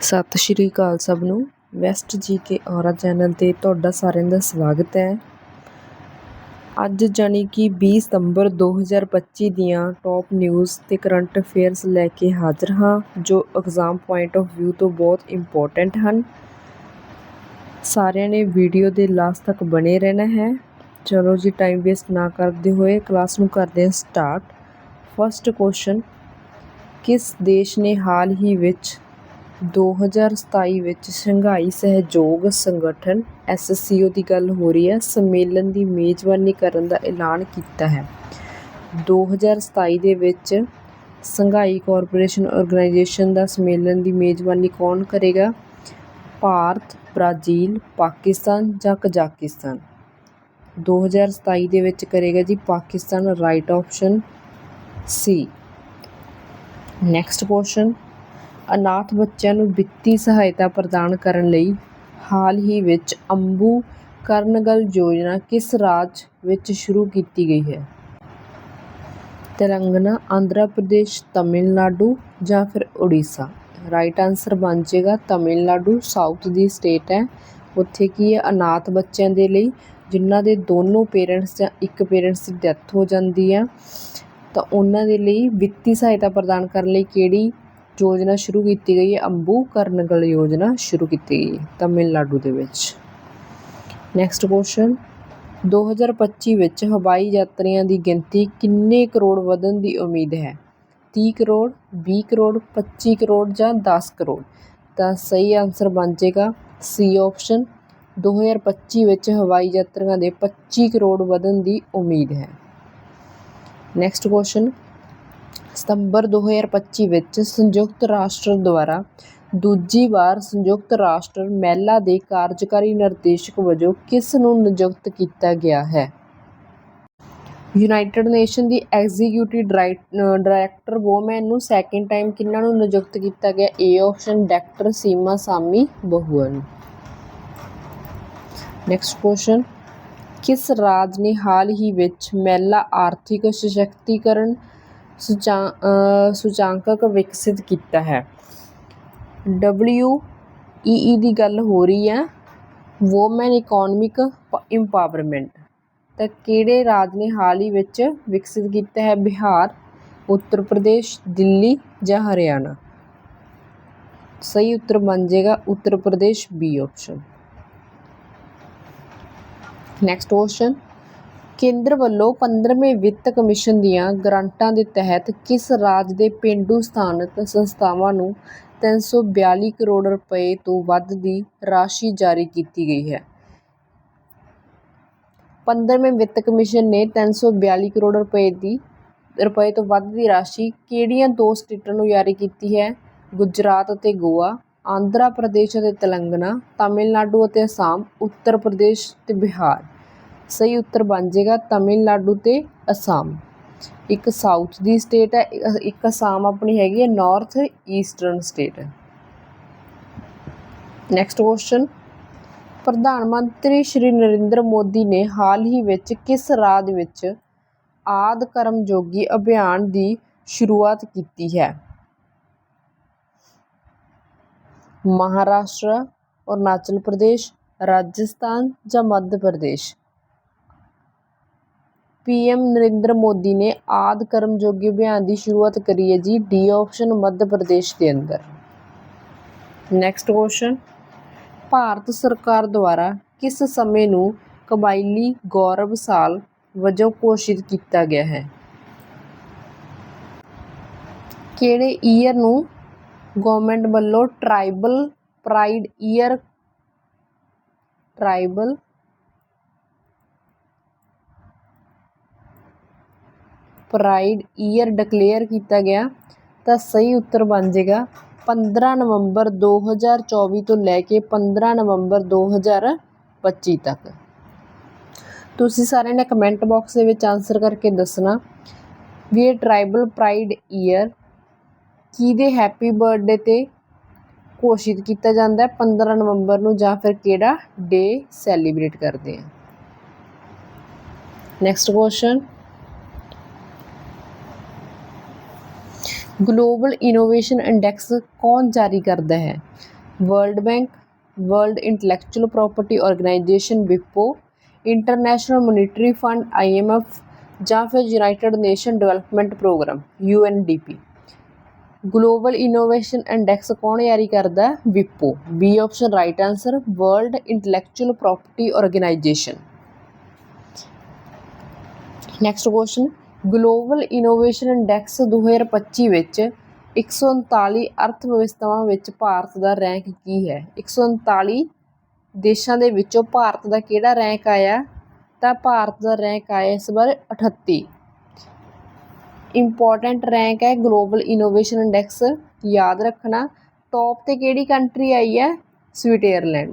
ਸਤਿ ਸ਼੍ਰੀ ਅਕਾਲ ਸਭ ਨੂੰ। ਵੈਸਟ ਜੀ ਕੇ ਔਰਾ ਚੈਨਲ 'ਤੇ ਤੁਹਾਡਾ ਸਾਰਿਆਂ ਦਾ ਸਵਾਗਤ ਹੈ। ਅੱਜ ਜਾਣੀ ਕਿ 20 ਸਤੰਬਰ 2025 ਦੀਆਂ ਟੌਪ ਨਿਊਜ਼ ਤੇ ਕਰੰਟ ਅਫੇਅਰਸ ਲੈ ਕੇ ਹਾਜ਼ਰ ਹਾਂ, ਜੋ ਐਗਜ਼ਾਮ ਪੁਆਇੰਟ ਆਫ View ਤੋਂ ਬਹੁਤ ਇੰਪੋਰਟੈਂਟ ਹਨ। ਸਾਰਿਆਂ ਨੇ ਵੀਡੀਓ ਦੇ ਲਾਸਟ ਤੱਕ ਬਣੇ ਰਹਿਣਾ ਹੈ। ਚਲੋ ਜੀ ਟਾਈਮ ਵੇਸਟ ਨਾ ਕਰਦੇ ਹੋਏ ਕਲਾਸ ਨੂੰ ਕਰਦੇ ਹਾਂ ਸਟਾਰਟ ਫਸਟ ਕੁਐਸਚਨ ਕਿਸ ਦੇਸ਼ ਨੇ ਹਾਲ ਹੀ ਵਿੱਚ 2027 ਵਿੱਚ ਸ਼ੰਘਾਈ ਸਹਿਯੋਗ ਸੰਗਠਨ ਐਸਸੀਓ ਦੀ ਗੱਲ ਹੋ ਰਹੀ ਹੈ। ਸੰਮੇਲਨ ਦੀ ਮੇਜ਼ਬਾਨੀ ਕਰਨ ਦਾ ਐਲਾਨ ਕੀਤਾ ਹੈ। 2027 ਦੇ ਵਿੱਚ ਸੰਘਾਈ ਕਾਰਪੋਰੇਸ਼ਨ ਆਰਗੇਨਾਈਜੇਸ਼ਨ ਦਾ ਸੰਮੇਲਨ ਦੀ ਮੇਜ਼ਬਾਨੀ ਕੌਣ ਕਰੇਗਾ? ਭਾਰਤ, ਬ੍ਰਾਜ਼ੀਲ, ਪਾਕਿਸਤਾਨ ਜਾਂ ਕਜ਼ਾਕਿਸਤਾਨ? 2027 ਦੇ ਵਿੱਚ ਕਰੇਗਾ ਜੀ ਪਾਕਿਸਤਾਨ, ਰਾਈਟ ਆਪਸ਼ਨ ਸੀ। ਨੈਕਸਟ ਕੁਐਸਚਨ ਅਨਾਥ ਬੱਚਿਆਂ ਨੂੰ ਵਿੱਤੀ ਸਹਾਇਤਾ ਪ੍ਰਦਾਨ ਕਰਨ ਲਈ ਹਾਲ ਹੀ ਵਿੱਚ ਅੰਬੂ ਕਰਨਗਲ ਯੋਜਨਾ ਕਿਸ ਰਾਜ ਵਿੱਚ ਸ਼ੁਰੂ ਕੀਤੀ ਗਈ ਹੈ? ਤੇਲੰਗਾਨਾ, ਆਂਧਰਾ ਪ੍ਰਦੇਸ਼, ਤਮਿਲਨਾਡੂ ਜਾਂ ਫਿਰ ਉੜੀਸਾ? ਰਾਈਟ ਆਨਸਰ ਬਣ ਜਾਏਗਾ ਤਮਿਲਨਾਡੂ। ਸਾਊਥ ਦੀ ਸਟੇਟ ਹੈ। ਉੱਥੇ ਕੀ ਹੈ? ਅਨਾਥ ਬੱਚਿਆਂ ਦੇ ਲਈ ਜਿਨ੍ਹਾਂ ਦੇ ਦੋਨੋਂ ਪੇਰੈਂਟਸ ਜਾਂ ਇੱਕ ਪੇਰੈਂਟਸ ਦੀ ਡੈਥ ਹੋ ਜਾਂਦੀ ਹੈ, ਤਾਂ ਉਹਨਾਂ ਦੇ ਲਈ ਵਿੱਤੀ ਸਹਾਇਤਾ ਪ੍ਰਦਾਨ ਕਰਨ ਲਈ ਕਿਹੜੀ ਯੋਜਨਾ ਸ਼ੁਰੂ ਕੀਤੀ ਗਈ ਹੈ। ਅੰਬੂ ਕਰਨਗਲ ਯੋਜਨਾ ਸ਼ੁਰੂ ਕੀਤੀ ਗਈ ਹੈ ਤਮਿਲਨਾਡੂ ਦੇ ਵਿੱਚ। ਨੈਕਸਟ ਕੁਐਸਚਨ 2025 ਵਿੱਚ ਹਵਾਈ ਯਾਤਰੀਆਂ ਦੀ ਗਿਣਤੀ ਕਿੰਨੇ ਕਰੋੜ ਵਧਣ ਦੀ ਉਮੀਦ ਹੈ? 30 ਕਰੋੜ 20 ਕਰੋੜ 25 ਕਰੋੜ ਜਾਂ 10 ਕਰੋੜ? ਤਾਂ ਸਹੀ ਆਨਸਰ ਬਣ ਜਾਏਗਾ ਸੀ ਆਪਸ਼ਨ 2025 ਵਿੱਚ ਹਵਾਈ ਯਾਤਰੀਆਂ ਦੇ 25 ਕਰੋੜ ਵਧਣ ਦੀ ਉਮੀਦ ਹੈ। ਨੈਕਸਟ ਕੁਐਸਚਨ ਸਤੰਬਰ 2025 ਵਿੱਚ ਸੰਯੁਕਤ ਰਾਸ਼ਟਰ ਦੁਆਰਾ ਦੂਜੀ ਵਾਰ ਸੰਯੁਕਤ ਰਾਸ਼ਟਰ ਮਹਿਲਾ ਦੇ ਕਾਰਜਕਾਰੀ ਨਿਰਦੇਸ਼ਕ ਵਜੋਂ ਕਿਸ ਨੂੰ ਨਿਯੁਕਤ ਕੀਤਾ ਗਿਆ ਹੈ? ਯੂਨਾਈਟਿਡ ਨੇਸ਼ਨ ਦੀ ਐਗਜ਼ੀਕਿਊਟਿਵ ਡਾਇਰੈਕਟਰ ਵੋਮੈਨ ਨੂੰ ਸੈਕਿੰਡ ਟਾਈਮ ਕਿਹਨਾਂ ਨੂੰ ਨਿਯੁਕਤ ਕੀਤਾ ਗਿਆ? ਏ ਆਪਸ਼ਨ ਡਾਕਟਰ ਸੀਮਾ ਸਾਮੀ ਬਹੁਆ ਨੂੰ। ਨੈਕਸਟ ਕੁਐਸਚਨ ਕਿਸ ਰਾਜ ਨੇ ਹਾਲ ਹੀ ਵਿੱਚ ਮਹਿਲਾ ਆਰਥਿਕ ਸਸ਼ਕਤੀਕਰਨ ਸੂਚਾਂਕਕ ਵਿਕਸਿਤ ਕੀਤਾ ਹੈ। ਡਬਲਿਊ ਈ ਈ ਦੀ ਗੱਲ ਹੋ ਰਹੀ ਹੈ। ਵੂਮਨ ਇਕਨੋਮਿਕ ਇੰਪਾਵਰਮੈਂਟ ਤਾਂ ਕਿਹੜੇ ਰਾਜ ਨੇ ਹਾਲ ਹੀ ਵਿੱਚ ਵਿਕਸਿਤ ਕੀਤਾ ਹੈ? ਬਿਹਾਰ, ਉੱਤਰ ਪ੍ਰਦੇਸ਼, ਦਿੱਲੀ ਜਾਂ ਹਰਿਆਣਾ? ਸਹੀ ਉੱਤਰ ਬਣ ਜਾਏਗਾ Uttar Pradesh B option next question ਕੇਂਦਰ ਵੱਲੋਂ 15ਵੇਂ ਵਿੱਤ ਕਮਿਸ਼ਨ ਦੀਆਂ ਗ੍ਰਾਂਟਾਂ ਦੇ ਤਹਿਤ ਕਿਸ ਰਾਜ ਦੇ ਪੇਂਡੂ ਸਥਾਨਕ ਸੰਸਥਾਵਾਂ ਨੂੰ 342 ਕਰੋੜ ਰੁਪਏ ਤੋਂ ਵੱਧ ਦੀ ਰਾਸ਼ੀ ਜਾਰੀ ਕੀਤੀ ਗਈ ਹੈ? 15ਵੇਂ ਵਿੱਤ ਕਮਿਸ਼ਨ ਨੇ 342 ਕਰੋੜ ਰੁਪਏ ਦੀ, ਰੁਪਏ ਤੋਂ ਵੱਧ ਦੀ ਰਾਸ਼ੀ ਕਿਹੜੀਆਂ ਦੋ ਸਟੇਟਾਂ ਨੂੰ ਜਾਰੀ ਕੀਤੀ ਹੈ? ਗੁਜਰਾਤ ਅਤੇ ਗੋਆ, ਆਂਧਰਾ ਪ੍ਰਦੇਸ਼ ਅਤੇ ਤੇਲੰਗਾਨਾ, ਤਾਮਿਲਨਾਡੂ ਅਤੇ ਅਸਾਮ, ਉੱਤਰ ਪ੍ਰਦੇਸ਼ ਤੇ ਬਿਹਾਰ। ਸਹੀ ਉੱਤਰ ਬਣ ਜਾਏਗਾ ਤਮਿਲਨਾਡੂ ਤੇ ਅਸਾਮ। ਇੱਕ ਸਾਊਥ ਦੀ ਸਟੇਟ ਹੈ, ਇੱਕ ਅਸਾਮ ਆਪਣੀ ਹੈਗੀ ਹੈ ਨਾਰਥ ਈਸਟਰਨ ਸਟੇਟ ਹੈ। ਨੈਕਸਟ ਕੁਐਸਚਨ ਪ੍ਰਧਾਨ ਮੰਤਰੀ ਸ਼੍ਰੀ ਨਰਿੰਦਰ ਮੋਦੀ ਨੇ ਹਾਲ ਹੀ ਵਿੱਚ ਕਿਸ ਰਾਜ ਵਿੱਚ ਆਦ ਕਰਮਯੋਗੀ ਅਭਿਆਨ ਦੀ ਸ਼ੁਰੂਆਤ ਕੀਤੀ ਹੈ? ਮਹਾਰਾਸ਼ਟਰ, ਅਰੁਣਾਚਲ ਪ੍ਰਦੇਸ਼, ਰਾਜਸਥਾਨ ਜਾਂ ਮੱਧ ਪ੍ਰਦੇਸ਼? ਪੀਐਮ ਨਰਿੰਦਰ ਮੋਦੀ ਨੇ ਆਦਿ ਕਰਮਯੋਗੀ ਅਭਿਆਨ ਦੀ ਸ਼ੁਰੂਆਤ ਕਰੀ ਹੈ ਜੀ, ਡੀ ਆਪਸ਼ਨ ਮੱਧ ਪ੍ਰਦੇਸ਼ ਦੇ ਅੰਦਰ। ਨੈਕਸਟ ਕੁਐਸਚਨ ਭਾਰਤ ਸਰਕਾਰ ਦੁਆਰਾ ਕਿਸ ਸਮੇਂ ਨੂੰ ਕਬਾਇਲੀ ਗੌਰਵ ਸਾਲ ਵਜੋਂ ਘੋਸ਼ਿਤ ਕੀਤਾ ਗਿਆ ਹੈ? ਕਿਹੜੇ ਈਅਰ ਨੂੰ ਗਵਰਨਮੈਂਟ ਵੱਲੋਂ tribal pride year tribal pride year declare ਕੀਤਾ ਗਿਆ, ਤਾਂ ਸਹੀ ਉੱਤਰ ਬਣ ਜਾਏਗਾ। 15 ਨਵੰਬਰ 2024 ਤੋਂ ਲੈ ਕੇ 15 ਨਵੰਬਰ 2025 ਤੱਕ। ਤੁਸੀਂ ਸਾਰਿਆਂ ਨੇ ਕਮੈਂਟ ਬਾਕਸ ਦੇ ਵਿੱਚ ਆਨਸਰ ਕਰਕੇ ਦੱਸਣਾ, ਵੀ ਇਹ ਟ੍ਰਾਈਬਲ ਪ੍ਰਾਈਡ ਈਅਰ ਕਿਹਦੇ ਹੈਪੀ ਬਰਥਡੇ ਤੇ ਘੋਸ਼ਿਤ ਕੀਤਾ ਜਾਂਦਾ ਹੈ? 15 ਨਵੰਬਰ ਨੂੰ ਜਾਂ ਫਿਰ ਕਿਹੜਾ ਡੇ ਸੈਲੀਬ੍ਰੇਟ ਕਰਦੇ ਆ? Next question global innovation index ਕੌਣ ਜਾਰੀ ਕਰਦਾ ਹੈ? World bank world intellectual property organisation ਵਿਪੋ international monetary fund IMF ਜਾਂ ਫਿਰ United Nation development programme UNDP global innovation index ਕੌਣ ਜਾਰੀ ਕਰਦਾ? ਵਿਪੋ। B option right answer world intellectual property organisation next question global innovation index 2025 ਵਿੱਚ 139 ਅਰਥ ਵਿਵਸਥਾਵਾਂ ਵਿੱਚ ਭਾਰਤ ਦਾ rank ਕੀ ਹੈ? 139 ਦੇਸ਼ਾਂ ਦੇ ਵਿੱਚੋਂ ਭਾਰਤ ਦਾ ਕਿਹੜਾ ਰੈਂਕ ਆਇਆ? ਤਾਂ ਭਾਰਤ ਦਾ ਰੈਂਕ ਆਇਆ ਇਸ ਵਾਰ 38 ਇੰਪੋਰਟੈਂਟ ਰੈਂਕ ਹੈ ਗਲੋਬਲ ਇਨੋਵੇਸ਼ਨ ਇੰਡੈਕਸ। ਯਾਦ ਰੱਖਣਾ ਟੌਪ ਤੇ ਕਿਹੜੀ ਕੰਟਰੀ ਆਈ ਹੈ? ਸਵਿਟਜ਼ਰਲੈਂਡ।